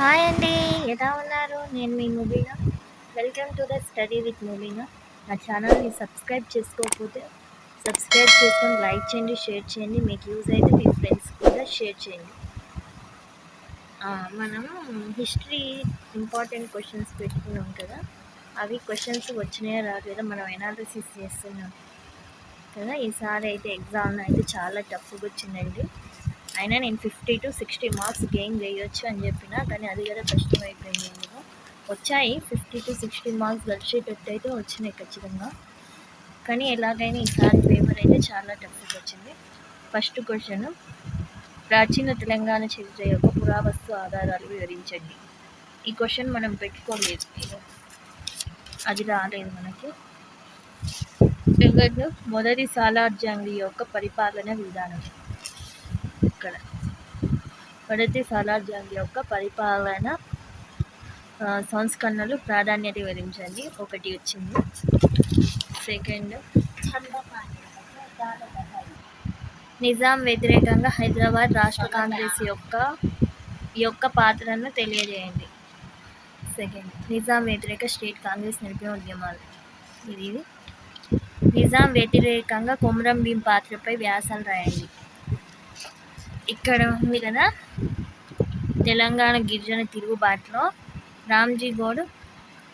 Hi అండి ఎలా ఉన్నారు? నేను మీ మూవీనా welcome to the study with మూవీనా నా ఛానల్ని సబ్స్క్రైబ్ చేసుకోకపోతే సబ్స్క్రైబ్ చేసుకొని లైక్ చేయండి షేర్ చేయండి. మీకు యూజ్ అయితే మీ ఫ్రెండ్స్ కూడా షేర్ చేయండి. మనం హిస్టరీ ఇంపార్టెంట్ క్వశ్చన్స్ పెట్టుకున్నాం కదా. అవి క్వశ్చన్స్ వచ్చినాయో రాలేదా మనం ఎనాలిసిస్ చేస్తున్నాం కదా. ఈసారి అయితే ఎగ్జామ్ అయితే చాలా టఫ్గా వచ్చిందండి. అయినా నేను fifty to sixty marks gain చేయొచ్చు అని చెప్పిన కానీ అది కూడా కష్టమైపోయింది అయిపోయింది వచ్చాయి ఫిఫ్టీ టు సిక్స్టీ మార్క్స్ గడిచేటట్టు అయితే వచ్చినాయి ఖచ్చితంగా. కానీ ఎలాగైనా ఈసారి పేపర్ అయితే చాలా టఫ్గా వచ్చింది. ఫస్ట్ క్వశ్చన్ ప్రాచీన తెలంగాణ చరిత్ర యొక్క పురావస్తు ఆధారాలు వివరించండి. ఈ క్వశ్చన్ మనం పెట్టుకోలేదు. అది రాలేదు మనకి. సెకండ్ మొదటి సాలార్జంగి యొక్క పరిపాలన విధానం. ఇక్కడ. మొదటి సాలార్జంగి యొక్క పరిపాలన సంస్కరణలు ప్రాధాన్యత వివరించండి ఒకటి వచ్చింది. సెకండ్ నిజాం వ్యతిరేకంగా హైదరాబాద్ రాష్ట్ర కాంగ్రెస్ యొక్క యొక్క పాత్రను తెలియజేయండి. సెకండ్ నిజాం వ్యతిరేక స్టేట్ కాంగ్రెస్ నిలిపిన ఉద్యమాలు. ఇది ఇది. నిజాం వ్యతిరేకంగా కొమరం భీం పాత్రపై వ్యాసాలు రాయండి. ఇక్కడ ఉంది కదా తెలంగాణ గిరిజన తిరుగుబాటులో రామ్జీ గోడ్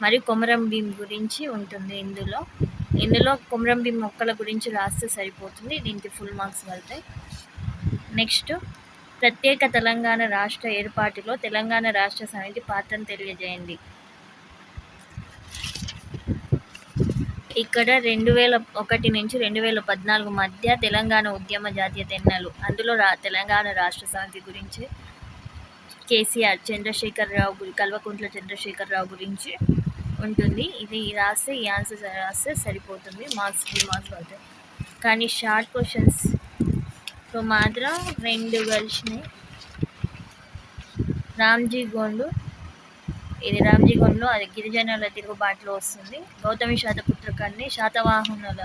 మరియు కొమరం భీం గురించి ఉంటుంది ఇందులో. ఇందులో కొమరం భీం మొక్కల గురించి రాస్తే సరిపోతుంది దీనికి ఫుల్ మార్క్స్ వెళ్తాయి నెక్స్ట్ ప్రత్యేక తెలంగాణ రాష్ట్ర ఏర్పాటులో తెలంగాణ రాష్ట్ర సమితి పాత్రను తెలియజేయండి. ఇక్కడ రెండు వేల ఒకటి నుంచి రెండు వేల పద్నాలుగు మధ్య తెలంగాణ ఉద్యమ జాతీయ తెన్నెలు. అందులో రా తెలంగాణ రాష్ట్ర సమితి గురించి కేసీఆర్ చంద్రశేఖర్ రావు గురి కల్వకుంట్ల చంద్రశేఖర్ రావు గురించి ఉంటుంది. ఇది రాస్తే ఈ ఆన్సర్ రాస్తే సరిపోతుంది. మార్క్స్ త్రీ మార్క్స్ పడతాయి. కానీ షార్ట్ క్వశ్చన్స్తో మాత్రం రెండు కలిసినాయి. రామ్జీ గోండు ఇది రామ్జీ అది గిరిజనుల తిరుగుబాటులో వస్తుంది. గౌతమి శాతపుత్రకాన్ని శాతవాహనుల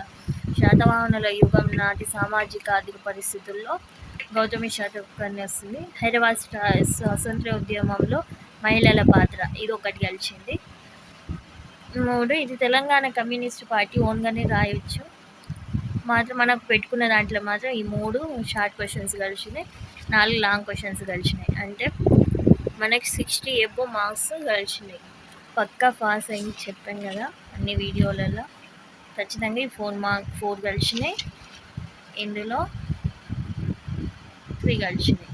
శాతవాహనుల యుగం నాటి సామాజిక ఆర్థిక పరిస్థితుల్లో గౌతమి శాతకర్ణి వస్తుంది. హైదరాబాద్ స్వాతంత్ర ఉద్యమంలో మహిళల పాత్ర ఇది ఒకటి గెలిచింది. మూడు ఇది తెలంగాణ కమ్యూనిస్ట్ పార్టీ ఓన్గానే రాయొచ్చు. మాత్రం మనకు పెట్టుకున్న దాంట్లో మాత్రం ఈ మూడు షార్ట్ క్వశ్చన్స్ కలిసినాయి నాలుగు లాంగ్ క్వశ్చన్స్ కలిసినాయి అంటే మనకి సిక్స్టీ ఎబో మార్క్స్ కలిసినాయి. పక్కా పాస్ అయింది చెప్పాం కదా అన్ని వీడియోలలో ఖచ్చితంగా ఈ ఫోర్ మార్క్ ఫోర్ కలిసినాయి. ఇందులో త్రీ కలిసినాయి.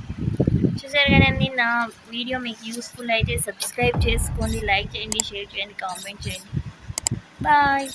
చూసారు కదండి నా వీడియో మీకు యూస్ఫుల్ అయితే సబ్స్క్రైబ్ చేసుకోండి లైక్ చేయండి షేర్ చేయండి కామెంట్ చేయండి. బాయ్